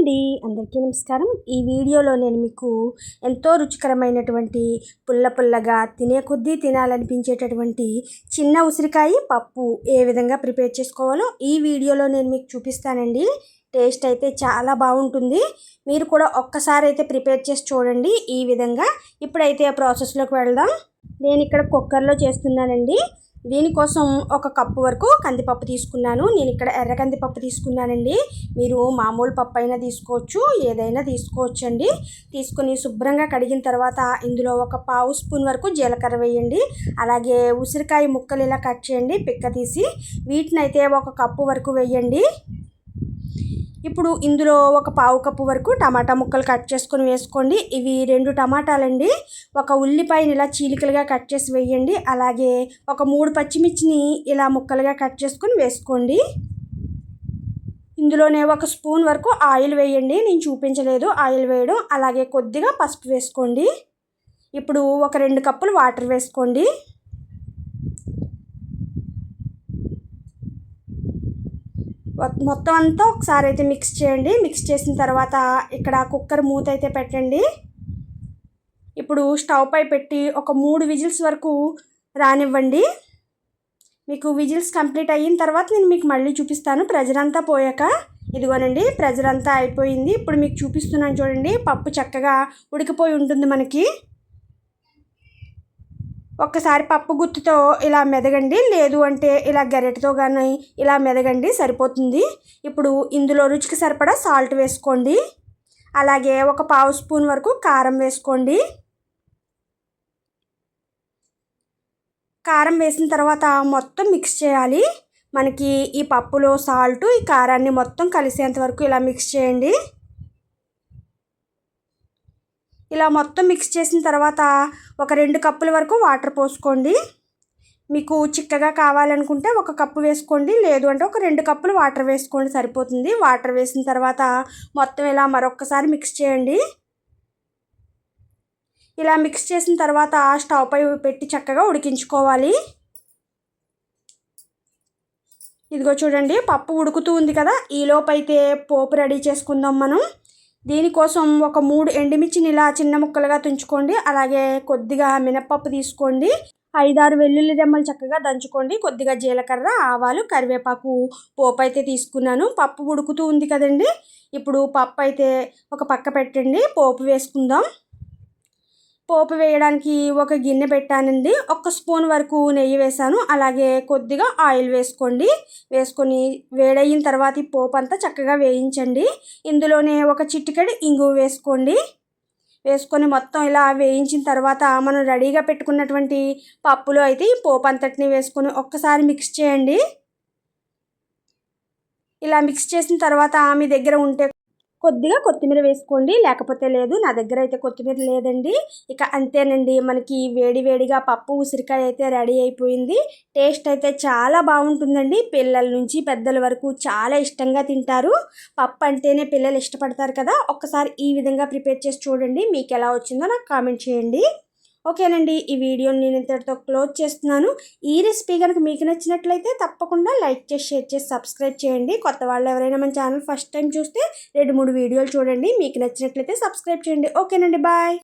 అండి. అందరికీ నమస్కారం. ఈ వీడియోలో నేను మీకు ఎంతో రుచికరమైనటువంటి పుల్ల పుల్లగా తినే కొద్దీ తినాలనిపించేటటువంటి చిన్న ఉసిరికాయ పప్పు ఏ విధంగా ప్రిపేర్ చేసుకోవాలో ఈ వీడియోలో నేను మీకు చూపిస్తానండి. టేస్ట్ అయితే చాలా బాగుంటుంది. మీరు కూడా ఒక్కసారి అయితే ప్రిపేర్ చేసి చూడండి ఈ విధంగా. ఇప్పుడైతే ఆ ప్రాసెస్లోకి వెళ్దాం. నేను ఇక్కడ కుక్కర్లో చేస్తున్నానండి. దీనికోసం ఒక కప్పు వరకు కందిపప్పు తీసుకున్నాను. నేను ఇక్కడ ఎర్ర కందిపప్పు తీసుకున్నానండి. మీరు మామూలు పప్పు అయినా తీసుకోవచ్చు ఏదైనా తీసుకోవచ్చు అండి తీసుకుని శుభ్రంగా కడిగిన తర్వాత ఇందులో ఒక పావు స్పూన్ వరకు జీలకర్ర వేయండి. అలాగే ఉసిరికాయ ముక్కలు ఇలా కట్ చేయండి పిక్క తీసి. వీటిని అయితే ఒక కప్పు వరకు వేయండి. ఇప్పుడు ఇందులో ఒక పావు కప్పు వరకు టమాటా ముక్కలు కట్ చేసుకొని వేసుకోండి. ఇవి రెండు టమాటాలండి. ఒక ఉల్లిపాయని ఇలా చీలికలుగా కట్ చేసి వేయండి. అలాగే ఒక మూడు పచ్చిమిర్చిని ఇలా ముక్కలుగా కట్ చేసుకొని వేసుకోండి. ఇందులోనే ఒక స్పూన్ వరకు ఆయిల్ వేయండి. నేను చూపించలేదు ఆయిల్ వేయడం. అలాగే కొద్దిగా పసుపు వేసుకోండి. ఇప్పుడు ఒక రెండు కప్పులు వాటర్ వేసుకోండి. మొత్తం అంతా ఒకసారి అయితే మిక్స్ చేయండి. మిక్స్ చేసిన తర్వాత ఇక్కడ కుక్కర్ మూత అయితే పెట్టండి. ఇప్పుడు స్టవ్ పై పెట్టి ఒక మూడు విజిల్స్ వరకు రానివ్వండి. మీకు విజిల్స్ కంప్లీట్ అయిన తర్వాత నేను మీకు మళ్ళీ చూపిస్తాను. ప్రెజర్ అంతా పోయాక ఇదిగోనండి ప్రెజర్ అంతా అయిపోయింది. ఇప్పుడు మీకు చూపిస్తున్నాను చూడండి పప్పు చక్కగా ఉడికిపోయి ఉంటుంది మనకి. ఒక్కసారి పప్పు గుత్తుతో ఇలా మెదగండి. లేదు అంటే ఇలా గరిటతో కానీ ఇలా మెదగండి సరిపోతుంది. ఇప్పుడు ఇందులో రుచికి సరిపడా సాల్ట్ వేసుకోండి. అలాగే ఒక పావు స్పూన్ వరకు కారం వేసుకోండి. కారం వేసిన తర్వాత మొత్తం మిక్స్ చేయాలి. మనకి ఈ పప్పులో సాల్ట్ ఈ కారాన్ని మొత్తం కలిసేంత వరకు ఇలా మిక్స్ చేయండి. ఇలా మొత్తం మిక్స్ చేసిన తర్వాత ఒక రెండు కప్పుల వరకు వాటర్ పోసుకోండి. మీకు చిక్కగా కావాలనుకుంటే ఒక కప్పు వేసుకోండి. లేదు అంటే ఒక రెండు కప్పులు వాటర్ వేసుకోండి సరిపోతుంది. వాటర్ వేసిన తర్వాత మొత్తం ఇలా మరొకసారి మిక్స్ చేయండి. ఇలా మిక్స్ చేసిన తర్వాత స్టవ్ పై పెట్టి చక్కగా ఉడికించుకోవాలి. ఇదిగో చూడండి పప్పు ఉడుకుతూ ఉంది కదా ఈలోపు అయితే పోపు రెడీ చేసుకుందాం మనం. దీనికోసం ఒక మూడు ఎండుమిర్చిని ఇలా చిన్న ముక్కలుగా తుంచుకోండి. అలాగే కొద్దిగా మినప్పప్పు తీసుకోండి. ఐదారు వెల్లుల్లి రెమ్మలు చక్కగా దంచుకోండి. కొద్దిగా జీలకర్ర ఆవాలు కరివేపాకు పోపు అయితే తీసుకున్నాను. పప్పు ఉడుకుతూ ఉంది కదండి. ఇప్పుడు పప్పు అయితే ఒక పక్క పెట్టండి. పోపు వేసుకుందాం. పోపు వేయడానికి ఒక గిన్నె పెట్టానండి. ఒక స్పూన్ వరకు నెయ్యి వేసాను అలాగే కొద్దిగా ఆయిల్ వేసుకోండి. వేసుకొని వేడయిన తర్వాత ఈ పోపు అంతా చక్కగా వేయించండి. ఇందులోనే ఒక చిటికెడు ఇంగు వేసుకోండి. వేసుకొని మొత్తం ఇలా వేయించిన తర్వాత మనం రెడీగా పెట్టుకున్నటువంటి పప్పులో అయితే ఈ పోపు అంతటిని వేసుకొని ఒక్కసారి మిక్స్ చేయండి. ఇలా మిక్స్ చేసిన తర్వాత మీ దగ్గర ఉంటే కొద్దిగా కొత్తిమీర వేసుకోండి. లేకపోతే లేదు నా దగ్గర అయితే కొత్తిమీర లేదండి. ఇక అంతేనండి. మనకి వేడి వేడిగా పప్పు ఉసిరికాయ అయితే రెడీ అయిపోయింది. టేస్ట్ అయితే చాలా బాగుంటుందండి. పిల్లల నుంచి పెద్దల వరకు చాలా ఇష్టంగా తింటారు. పప్పు అంటేనే పిల్లలు ఇష్టపడతారు కదా. ఒక్కసారి ఈ విధంగా ప్రిపేర్ చేసి చూడండి. మీకు ఎలా వచ్చిందో నాకు కామెంట్ చేయండి. ఓకేనండి ఈ వీడియోని నేను ఇంతటితో క్లోజ్ చేస్తున్నాను. ఈ రెసిపీ కనుక మీకు నచ్చినట్లయితే తప్పకుండా లైక్ చేసి షేర్ చేసి సబ్స్క్రైబ్ చేయండి. కొత్త వాళ్ళు ఎవరైనా మన ఛానల్ ఫస్ట్ టైం చూస్తే రెండు మూడు వీడియోలు చూడండి. మీకు నచ్చినట్లయితే సబ్స్క్రైబ్ చేయండి. ఓకేనండి బాయ్.